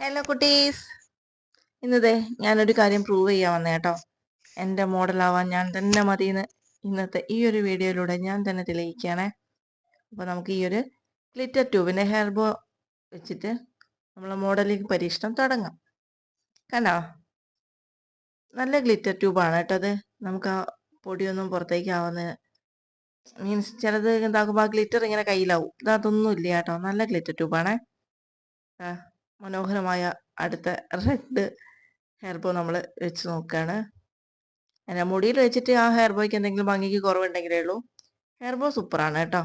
Hello കുട്ടീസ്. ഇന്നത്തെ ഞാനൊരു കാര്യം പ്രൂവ് ചെയ്യാൻ വന്നേ കേട്ടോ. എന്റെ മോഡലാവാൻ ഞാൻ തന്നെ മതിയെന്ന് ഇന്നത്തെ ഈ ഒരു വീഡിയോയിലൂടെ ഞാൻ തന്നെ തെളിയിക്കുകയാണേ. അപ്പോൾ നമുക്ക് ഈ ഒരു ഗ്ലിറ്റർ ട്യൂബിന്റെ ഹെയർ ബോ വെച്ചിട്ട് നമ്മൾ മോഡലിംഗ് പരീക്ഷണം തുടങ്ങാം. കണ്ടോ? നല്ല ഗ്ലിറ്റർ ട്യൂബാണ് കേട്ടോ അത്. നമുക്ക് ആ പൊടിയൊന്നും പുറത്തേക്ക് ആവുന്ന മീൻസ് ചിലത് എന്താക്കുമ്പോൾ ആ ഗ്ലിറ്റർ ഇങ്ങനെ കയ്യിലാവും. ഇതൊന്നും ഇല്ല കേട്ടോ. നല്ല ഗ്ലിറ്റർ ട്യൂബാണേ മനോഹരമായ അടുത്ത റെഡ് ഹെയർബോ നമ്മൾ വെച്ച് നോക്കുകയാണ് എന്റെ മുടിയിൽ വെച്ചിട്ട് ആ ഹെയർ ബോയ്ക്ക് എന്തെങ്കിലും ഭംഗിക്ക് കുറവുണ്ടെങ്കിലേ ഉള്ളൂ. ഹെയർ ബോ സൂപ്പറാണ് കേട്ടോ.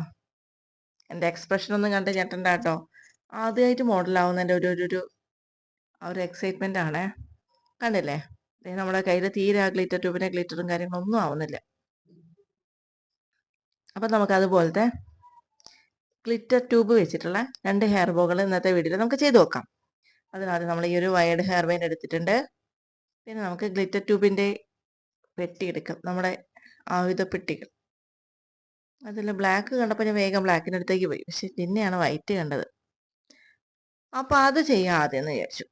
എന്റെ എക്സ്പ്രഷൻ ഒന്നും കണ്ട് ഞെട്ടണ്ട കേട്ടോ. ആദ്യമായിട്ട് മോഡലാവുന്നതിന്റെ ഒരു ഒരു ഒരു എക്സൈറ്റ്മെന്റ് ആണ്. കണ്ടില്ലേ? നമ്മുടെ കയ്യിൽ തീരെ ആ ഗ്ലിറ്റർ ട്യൂബിന്റെ ഗ്ലിറ്ററും കാര്യങ്ങളൊന്നും ആവുന്നില്ല. അപ്പം നമുക്ക് അതുപോലത്തെ ഗ്ലിറ്റർ ട്യൂബ് വെച്ചിട്ടുള്ള രണ്ട് ഹെയർബോകൾ ഇന്നത്തെ വീഡിയോയിൽ നമുക്ക് ചെയ്തു നോക്കാം. അതിനാദ്യം നമ്മൾ ഈ ഒരു വയർഡ് ഹെയർ ബാൻഡ് എടുത്തിട്ടുണ്ട്. പിന്നെ നമുക്ക് ഗ്ലിറ്റർ ട്യൂബിന്റെ പെട്ടി എടുക്കാം നമ്മുടെ ആയുധ പെട്ടികൾ അതിൽ ബ്ലാക്ക് കണ്ടപ്പോൾ ഞാൻ വേഗം ബ്ലാക്കിന്റെ അടുത്തേക്ക് പോയി. പക്ഷെ പിന്നെയാണ് വൈറ്റ് കണ്ടത്. അപ്പോൾ അത് ചെയ്യാം ആദ്യം എന്ന് വിചാരിച്ചു.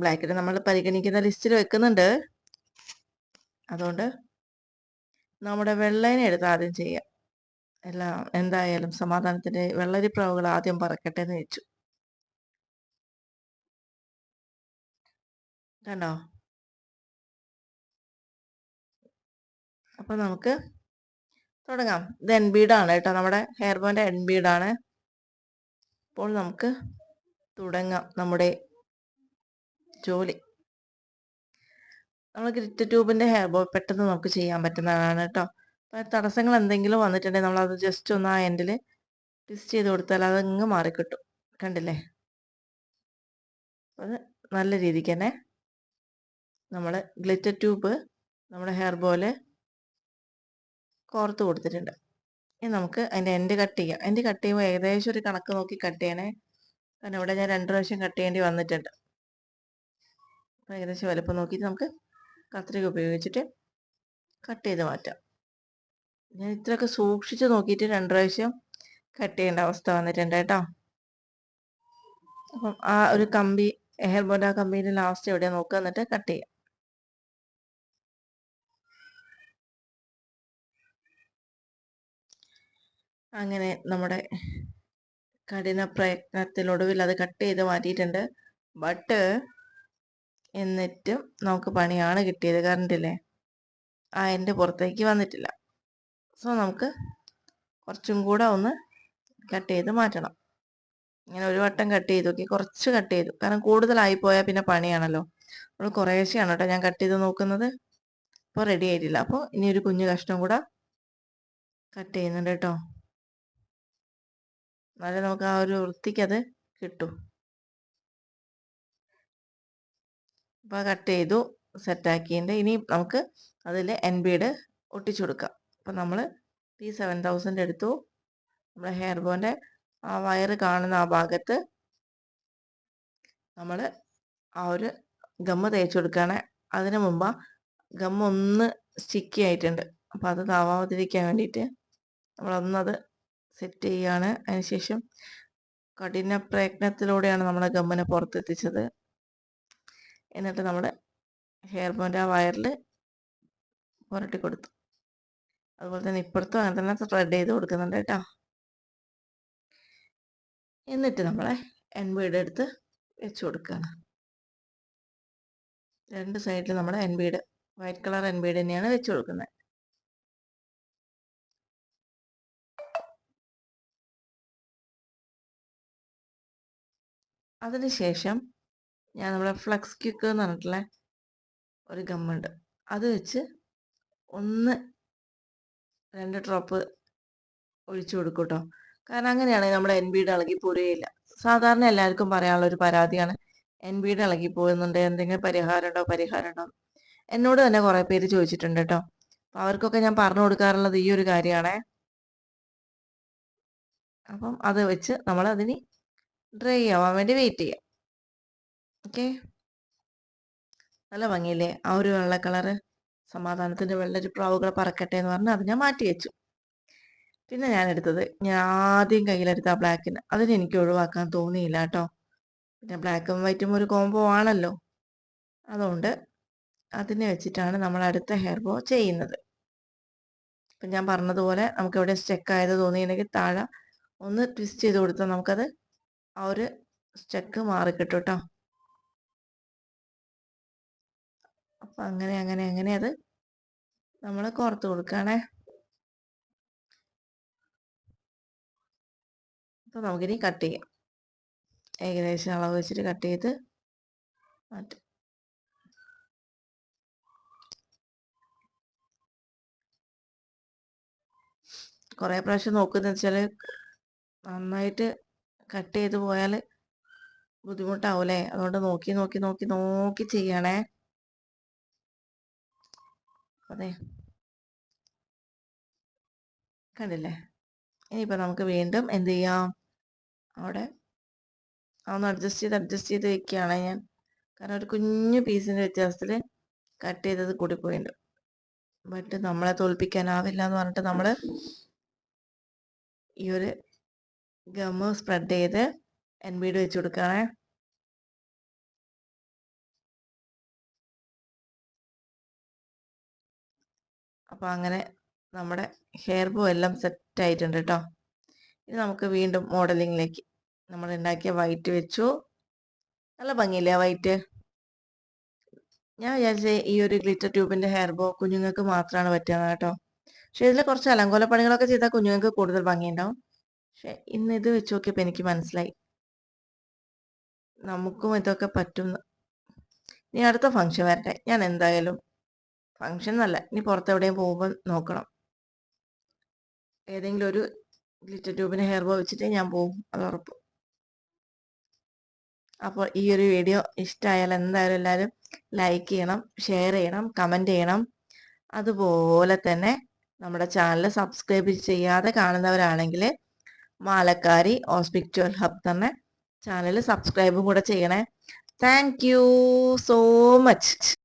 ബ്ലാക്കിനെ നമ്മൾ പരിഗണിക്കുന്ന ലിസ്റ്റിൽ വെക്കുന്നുണ്ട്. അതുകൊണ്ട് നമ്മുടെ വെള്ളേനെ എടുത്ത് ആദ്യം ചെയ്യാം. എല്ലാം എന്തായാലും സമാധാനത്തിന്റെ വെള്ളരിപ്രാവുകൾ ആദ്യം പറക്കട്ടെ എന്ന് വെച്ചു കണ്ടോ? അപ്പൊ നമുക്ക് തുടങ്ങാം. ഇത് എൻ ബീഡാണ് കേട്ടോ. നമ്മുടെ ഹെയർ ബോന്റെ എൻ ബീഡാണ് അപ്പോൾ നമുക്ക് തുടങ്ങാം നമ്മുടെ ജോലി. നമ്മൾ ഗ്രിറ്റ് ട്യൂബിന്റെ ഹെയർ ബോ പെട്ടെന്ന് നമുക്ക് ചെയ്യാൻ പറ്റുന്നതാണ് കേട്ടോ. തടസ്സങ്ങൾ എന്തെങ്കിലും വന്നിട്ടുണ്ടെങ്കിൽ നമ്മളത് ജസ്റ്റ് ഒന്ന് ആ എൻഡിൽ ട്വിസ്റ്റ് ചെയ്ത് കൊടുത്താൽ അതങ്ങ് മാറിക്കിട്ടും. കണ്ടില്ലേ? അത് നല്ല രീതിക്ക് തന്നെ നമ്മൾ ഗ്ലിറ്റർ ട്യൂബ് നമ്മുടെ ഹെയർ പോലെ കോർത്ത് കൊടുത്തിട്ടുണ്ട്. ഇനി നമുക്ക് അതിന്റെ എൻഡ് കട്ട് ചെയ്യാം. എൻഡ് കട്ട് ചെയ്യുമ്പോൾ ഏകദേശം ഒരു കണക്ക് നോക്കി കട്ട് ചെയ്യണേ. കാരണം ഇവിടെ ഞാൻ രണ്ട് പ്രാവശ്യം കട്ട് ചെയ്യേണ്ടി വന്നിട്ടുണ്ട്. അപ്പോൾ ഏകദേശം വലുപ്പം നോക്കിയിട്ട് നമുക്ക് കത്രിക ഉപയോഗിച്ചിട്ട് കട്ട് ചെയ്ത് മാറ്റാം. ഞാൻ ഇത്രയൊക്കെ സൂക്ഷിച്ച് നോക്കിയിട്ട് രണ്ട് പ്രാവശ്യം കട്ട് ചെയ്യേണ്ട അവസ്ഥ വന്നിട്ടുണ്ട് കേട്ടോ. അപ്പം ആ ഒരു കമ്പി ഹെയർ ബോണ്ട് ആ കമ്പീന്റെ ലാസ്റ്റ് എവിടെയാണ് നോക്കുക എന്നിട്ട് കട്ട് ചെയ്യാം. അങ്ങനെ നമ്മുടെ കഠിന പ്രയത്നത്തിനൊടുവിൽ അത് കട്ട് ചെയ്ത് മാറ്റിയിട്ടുണ്ട്. ബട്ട് എന്നിട്ടും നമുക്ക് പണിയാണ് കിട്ടിയത്. കറണ്ടില്ലേ ആ എന്റെ പുറത്തേക്ക് വന്നിട്ടില്ല. സോ നമുക്ക് കുറച്ചും കൂടെ ഒന്ന് കട്ട് ചെയ്ത് മാറ്റണം. ഇങ്ങനെ ഒരു വട്ടം കട്ട് ചെയ്തു നോക്കി. കുറച്ച് കട്ട് ചെയ്തു. കാരണം കൂടുതലായി പോയാൽ പിന്നെ പണിയാണല്ലോ. നമ്മൾ കുറേശ്ശെയാണ് കേട്ടോ ഞാൻ കട്ട് ചെയ്ത് നോക്കുന്നത്. അപ്പോൾ റെഡി ആയിട്ടില്ല. അപ്പോൾ ഇനി ഒരു കുഞ്ഞു കഷ്ണം കൂടെ കട്ട് ചെയ്യുന്നുണ്ട് കേട്ടോ. എന്നാലേ നമുക്ക് ആ ഒരു വൃത്തിക്ക് അത് കിട്ടും. അപ്പോൾ കട്ട് ചെയ്തു സെറ്റാക്കിയതിന്റെ ഇനി നമുക്ക് അതിൽ എൻ ബിയുടെ ഒട്ടിച്ചു കൊടുക്കാം. അപ്പം നമ്മൾ ടി സെവൻ തൗസൻഡ് എടുത്തു. നമ്മുടെ ഹെയർ ബോന്റെ ആ വയർ കാണുന്ന ആ ഭാഗത്ത് നമ്മൾ ആ ഒരു ഗമ്മ് തേച്ച് കൊടുക്കുകയാണ്. അതിന് മുമ്പ് ഗമ്മ ഒന്ന് സ്റ്റിക്കി ആയിട്ടുണ്ട്. അപ്പോൾ അത് താവാതിരിക്കാൻ വേണ്ടിയിട്ട് നമ്മളൊന്നത് സെറ്റ് ചെയ്യാണ്. അതിനുശേഷം കഠിന പ്രയത്നത്തിലൂടെയാണ് നമ്മുടെ ഗമ്മനെ പുറത്തെത്തിച്ചത്. എന്നിട്ട് നമ്മുടെ ഹെയർ ബോന്റെ ആ വയറിൽ പുരട്ടി കൊടുത്തു. അതുപോലെ തന്നെ ഇപ്പുറത്തും അങ്ങനെ തന്നെ സ്പ്രെഡ് ചെയ്ത് കൊടുക്കുന്നുണ്ട് കേട്ടോ. എന്നിട്ട് നമ്മളെ എൻബീഡ് എടുത്ത് വെച്ച് കൊടുക്കുകയാണ്. രണ്ട് സൈഡിൽ നമ്മുടെ എൻബീഡ് വൈറ്റ് കളർ എൻബീഡ് തന്നെയാണ് വെച്ച് കൊടുക്കുന്നത്. അതിനുശേഷം ഞാൻ നമ്മളെ ഫ്ലക്സ് ക്യുക്ക് എന്ന് പറഞ്ഞിട്ടുള്ള ഒരു ഗമ്മുണ്ട് അത് വെച്ച് ഒന്ന് രണ്ട് ഡ്രോപ്പ് ഒഴിച്ചു കൊടുക്കും കേട്ടോ കാരണം അങ്ങനെയാണെങ്കിൽ നമ്മുടെ എൻ ബിയുടെ ഇളകി പോരുകയില്ല. സാധാരണ എല്ലാവർക്കും പറയാനുള്ള ഒരു പരാതിയാണ്. എൻ ബിയുടെ ഇളകി പോകുന്നുണ്ട്. എന്തെങ്കിലും പരിഹാരം ഉണ്ടോ പരിഹാരം ഉണ്ടോ എന്നോട് തന്നെ കുറേ പേര് ചോദിച്ചിട്ടുണ്ട് കേട്ടോ അപ്പം അവർക്കൊക്കെ ഞാൻ പറഞ്ഞു കൊടുക്കാറുള്ളത് ഈ ഒരു കാര്യമാണേ അപ്പം അത് വെച്ച് നമ്മൾ അതിന് ഡ്രൈ ആവാൻ വേണ്ടി വെയിറ്റ് ചെയ്യാം. ഓക്കെ? നല്ല ഭംഗിയില്ലേ? ആ ഒരു വെള്ള കളറ് സമാധാനത്തിന്റെ വെള്ളൊരു പ്രാവുകൾ പറക്കട്ടെ എന്ന് പറഞ്ഞ് അത് ഞാൻ മാറ്റി വെച്ചു. പിന്നെ ഞാൻ എടുത്തത് ഞാൻ ആദ്യം കയ്യിലെടുത്ത ആ ബ്ലാക്കിന്. അതിന് എനിക്ക് ഒഴിവാക്കാൻ തോന്നിയില്ല കേട്ടോ. പിന്നെ ബ്ലാക്കും വൈറ്റും ഒരു കോംബോ ആണല്ലോ. അതുകൊണ്ട് അതിനെ വെച്ചിട്ടാണ് നമ്മൾ അടുത്ത ഹെയർ ബോ ചെയ്യുന്നത്. ഇപ്പം ഞാൻ പറഞ്ഞതുപോലെ നമുക്ക് എവിടെ സ്റ്റെക്കായത് തോന്നിയില്ലെങ്കിൽ താഴെ ഒന്ന് ട്വിസ്റ്റ് ചെയ്ത് കൊടുത്താൽ നമുക്കത് ആ ഒരു സ്റ്റെക്ക് മാറിക്കിട്ടും കേട്ടോ അപ്പം അങ്ങനെ അങ്ങനെ അങ്ങനെ അത് നമ്മൾ കോർത്ത് കൊടുക്കണേ. അപ്പോൾ നമുക്കിനി കട്ട് ചെയ്യാം. ഏകദേശം അളവ് വെച്ചിട്ട് കട്ട് ചെയ്ത് മാറ്റും. കുറേ പ്രാവശ്യം നോക്കുന്നത് വെച്ചാൽ നന്നായിട്ട് കട്ട് ചെയ്ത് പോയാൽ ബുദ്ധിമുട്ടാവൂലേ? അതുകൊണ്ട് നോക്കി നോക്കി നോക്കി നോക്കി ചെയ്യണേ. അതെ. കണ്ടില്ലേ? ഇനിയിപ്പോൾ നമുക്ക് വീണ്ടും എന്ത് ചെയ്യാം? അവിടെ അതൊന്ന് അഡ്ജസ്റ്റ് ചെയ്ത് അഡ്ജസ്റ്റ് ചെയ്ത് വെക്കുകയാണ് ഞാൻ. കാരണം ഒരു കുഞ്ഞു പീസിന്റെ വ്യത്യാസത്തിൽ കട്ട് ചെയ്തത് കൂടി കൂടിപ്പോയിട്ടുണ്ട് ബട്ട് നമ്മളെ തോൽപ്പിക്കാനാവില്ല എന്ന് പറഞ്ഞിട്ട് നമ്മൾ ഈ ഒരു ഗമ്മ് സ്പ്രെഡ് ചെയ്ത് എൻ ബീഡ് വെച്ച് കൊടുക്കുകയാണേ അപ്പോൾ അങ്ങനെ നമ്മുടെ ഹെയർ ബോ എല്ലാം സെറ്റ് ആയിട്ടുണ്ട് കേട്ടോ ഇനി നമുക്ക് വീണ്ടും മോഡലിങ്ങിലേക്ക്. നമ്മൾ ഉണ്ടാക്കിയ വൈറ്റ് വെച്ചു. നല്ല ഭംഗിയില്ലേ വൈറ്റ്? ഞാൻ വിചാരിച്ച ഈ ഒരു ഗ്ലിറ്റർ ട്യൂബിന്റെ ഹെയർ ബോ കുഞ്ഞുങ്ങൾക്ക് മാത്രമാണ് പറ്റുക കേട്ടോ പക്ഷേ ഇതിൽ കുറച്ച് അലങ്കോല പണികളൊക്കെ ചെയ്താൽ കുഞ്ഞുങ്ങൾക്ക് കൂടുതൽ ഭംഗിയുണ്ടാവും. പക്ഷെ ഇന്ന് ഇത് വെച്ച് നോക്കിയപ്പോൾ എനിക്ക് മനസ്സിലായി. നമുക്കും ഇതൊക്കെ പറ്റും ഇനി അടുത്ത ഫംഗ്ഷൻ വരട്ടെ. ഞാൻ എന്തായാലും ഫംഗ്ഷൻ എന്നല്ല ഇനി പുറത്തെവിടെയും പോകുമ്പോൾ നോക്കണം. ഏതെങ്കിലും ഒരു ഗ്ലിറ്റർ ട്യൂബിന് ഹെയർ ബോ വെച്ചിട്ട് ഞാൻ പോകും അത് ഉറപ്പ്. അപ്പോൾ ഈ ഒരു വീഡിയോ ഇഷ്ടമായാൽ എന്തായാലും എല്ലാവരും ലൈക്ക് ചെയ്യണം ഷെയർ ചെയ്യണം കമന്റ് ചെയ്യണം. അതുപോലെ തന്നെ നമ്മുടെ ചാനൽ സബ്സ്ക്രൈബ് ചെയ്യാതെ കാണുന്നവരാണെങ്കിൽ മാലക്കാരി ഹോസ്പിറ്റൽ ഹബ് തന്നെ ചാനൽ സബ്സ്ക്രൈബും കൂടെ ചെയ്യണേ. Thank you so much